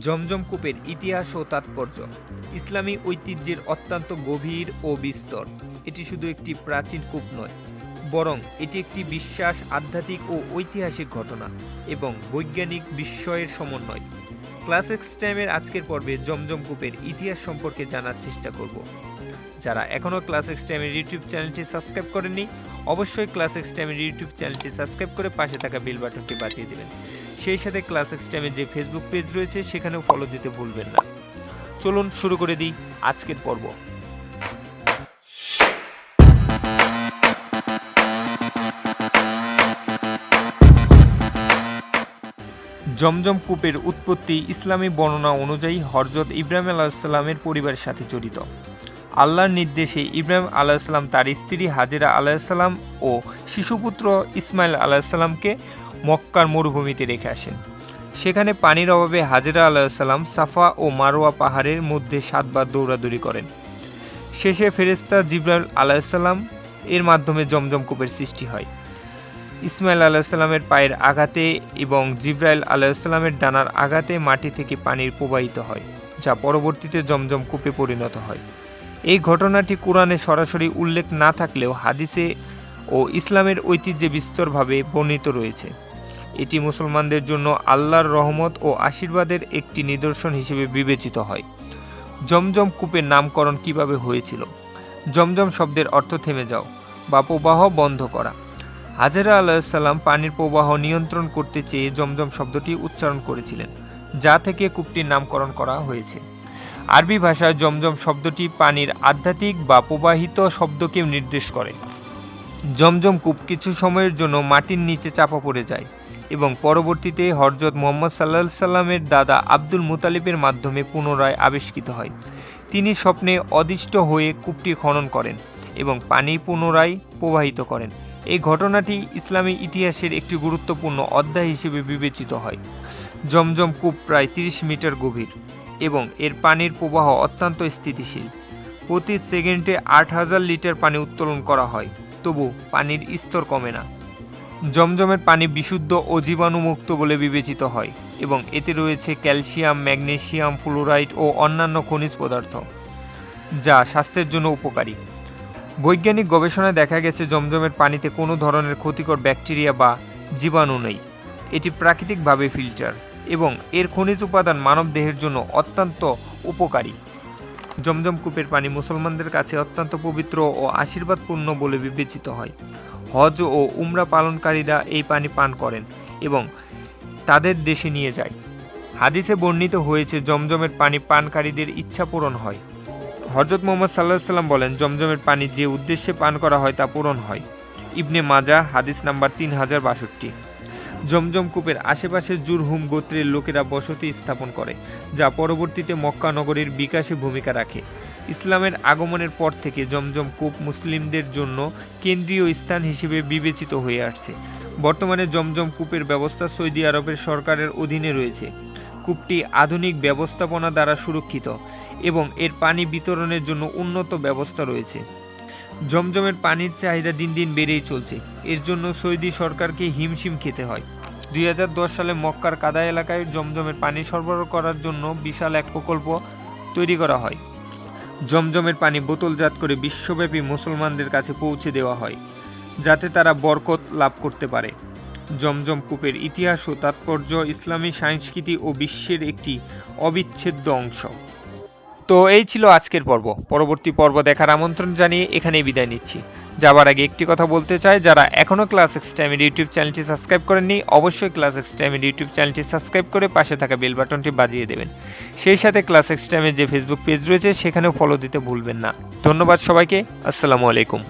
জমজম কূপের ইতিহাস ও তাৎপর্য। ইসলামী ঐতিহ্যের অত্যন্ত গভীর ও বিস্তর। এটি শুধু একটি প্রাচীন কূপ নয়, বরং এটি একটি বিশ্বাস, আধ্যাত্মিক ও ঐতিহাসিক ঘটনা এবং বৈজ্ঞানিক বিস্ময়ের সমন্বয়। ক্লাস এক্স টাইমের আজকের পর্বে জমজম কূপের ইতিহাস সম্পর্কে জানার চেষ্টা করব। যারা এখনও ক্লাসিক্স টাইমের ইউটিউব চ্যানেলটি সাবস্ক্রাইব করেননি, অবশ্যই ক্লাস এক্স টাইমের ইউটিউব চ্যানেলটি সাবস্ক্রাইব করে পাশে থাকা বেল বাটনটি বাঁচিয়ে দেবেন। সেই সাথে ক্লাস এক্স টাইমের যে ফেসবুক পেজ রয়েছে, সেখানেও ফলো দিতে ভুলবেন না। চলুন শুরু করে দিই আজকের পর্ব। জমজম কূপের উৎপত্তি ইসলামী বর্ণনা অনুযায়ী হরজত ইব্রাহিম আলাহিসাল্লামের পরিবারের সাথে জড়িত। আল্লাহর নির্দেশে ইব্রাহিম আলাহিসাল্লাম তার স্ত্রী হাজেরা আলাহিসাল্লাম ও শিশুপুত্র ইসমাইল আলাহিসাল্লামকে মক্কার মরুভূমিতে রেখে আসেন। সেখানে পানির অভাবে হাজেরা আলাহিসাল্লাম সাফা ও মারোয়া পাহাড়ের মধ্যে সাতবার দৌড়াদৌড়ি করেন। শেষে ফেরেস্তা জিব্রাইল আলাহিসাল্লাম এর মাধ্যমে জমজম কূপের সৃষ্টি হয়। ইসমাইল আলাহিসাল্লামের পায়ের আঘাতে এবং জিব্রাইল আলাহিসাল্লামের ডানার আঘাতে মাটি থেকে পানির প্রবাহিত হয়, যা পরবর্তীতে জমজম কূপে পরিণত হয়। এই ঘটনাটি কোরআনে সরাসরি উল্লেখ না থাকলেও হাদিসে ও ইসলামের ঐতিহ্যে বিস্তরভাবে বর্ণিত রয়েছে। এটি মুসলমানদের জন্য আল্লাহর রহমত ও আশীর্বাদের একটি নিদর্শন হিসেবে বিবেচিত হয়। জমজম কূপের নামকরণ কীভাবে হয়েছিল? জমজম শব্দের অর্থ থেমে যাও বা প্রবাহ বন্ধ করা। হাজেরা আলাহিসাল্লাম পানির প্রবাহ নিয়ন্ত্রণ করতে চেয়ে জমজম শব্দটি উচ্চারণ করেছিলেন, যা থেকে কূপটির নামকরণ করা হয়েছে। আরবি ভাষায় জমজম শব্দটি পানির আধ্যাত্মিক বা প্রবাহিত শব্দকে নির্দেশ করে। জমজম কূপ কিছু সময়ের জন্য মাটির নিচে চাপা পড়ে যায় এবং পরবর্তীতে হরজত মোহাম্মদ সাল্লাহ সাল্লামের দাদা আব্দুল মুতালিবের মাধ্যমে পুনরায় আবিষ্কৃত হয়। তিনি স্বপ্নে অদিষ্ট হয়ে কূপটি খনন করেন এবং পানি পুনরায় প্রবাহিত করেন। এই ঘটনাটি ইসলামী ইতিহাসের একটি গুরুত্বপূর্ণ অধ্যায় হিসেবে বিবেচিত হয়। জমজম কূপ প্রায় 30 মিটার গভীর এবং এর পানির প্রবাহ অত্যন্ত স্থিতিশীল। প্রতি সেকেন্ডে আট হাজার লিটার পানি উত্তোলন করা হয়, তবু পানির স্তর কমে না। জমজমের পানি বিশুদ্ধ ও জীবাণুমুক্ত বলে বিবেচিত হয় এবং এতে রয়েছে ক্যালসিয়াম, ম্যাগনেসিয়াম, ফ্লোরাইড ও অন্যান্য খনিজ পদার্থ, যা স্বাস্থ্যের জন্য উপকারী। বৈজ্ঞানিক গবেষণায় দেখা গেছে জমজমের পানিতে কোনো ধরনের ক্ষতিকর ব্যাকটেরিয়া বা জীবাণু নেই। এটি প্রাকৃতিকভাবে ফিল্টার এবং এর খনিজ উপাদান মানব দেহের জন্য অত্যন্ত উপকারী। জমজম কূপের পানি মুসলমানদের কাছে অত্যন্ত পবিত্র ও আশীর্বাদপূর্ণ বলে বিবেচিত হয়। হজ ও উমরা পালনকারীরা এই পানি পান করেন এবং তাদের দেশে নিয়ে যায়। হাদিসে বর্ণিত হয়েছে, জমজমের পানি পানকারীদের ইচ্ছা পূরণ হয়। হজরত মোহাম্মদ সাল্লাহ সাল্লাম বলেন, জমজমের পানি যে উদ্দেশ্যে পান করা হয় তা পূরণ হয়। ইবনে মাজা, হাদিস নাম্বার তিন হাজার বাষট্টি। জমজম কূপের আশেপাশে জুরহুম গোত্রের লোকেরা বসতি স্থাপন করে, যা পরবর্তীতে মক্কা নগরীর বিকাশে ভূমিকা রাখে। ইসলামের আগমনের পর থেকে জমজম কূপ মুসলিমদের জন্য কেন্দ্রীয় স্থান হিসেবে বিবেচিত হয়ে আসছে। বর্তমানে জমজম কূপের ব্যবস্থা সৌদি আরবের সরকারের অধীনে রয়েছে। কূপটি আধুনিক ব্যবস্থাপনা দ্বারা সুরক্ষিত। এবং এর পানি বিতরণের জন্য উন্নত ব্যবস্থা রয়েছে। জমজমের পানির চাহিদা দিন দিন বেড়েই চলছে। এর জন্য সৌদি সরকারকে হিমশিম খেতে হয়। দুই হাজার দশ সালে মক্কার কাদা এলাকায় জমজমের পানি সরবরাহ করার জন্য বিশাল এক প্রকল্প তৈরি করা হয়। জমজমের পানি বোতলজাত করে বিশ্বব্যাপী মুসলমানদের কাছে পৌঁছে দেওয়া হয়, যাতে তারা বরকত লাভ করতে পারে। জমজম কূপের ইতিহাস ও তাৎপর্য ইসলামী সংস্কৃতি ও বিশ্বের একটি অবিচ্ছেদ্য অংশ। তো এই ছিল আজকের পর্ব। পরবর্তী পর্ব দেখার আমন্ত্রণ জানিয়ে এখানেই বিদায় নিচ্ছি। যাবার আগে একটি কথা বলতে চাই, যারা এখনও ক্লাস এক্স টাইমের ইউটিউব চ্যানেলটি সাবস্ক্রাইব করেননি, অবশ্যই ক্লাস এক্স টাইমের ইউটিউব চ্যানেলটি সাবস্ক্রাইব করে পাশে থাকা বেল বাটনটি বাজিয়ে দেবেন। সেই সাথে ক্লাস এক্স টাইমের যে ফেসবুক পেজ রয়েছে, সেখানেও ফলো দিতে ভুলবেন না। ধন্যবাদ সবাইকে, আসসালামু আলাইকুম।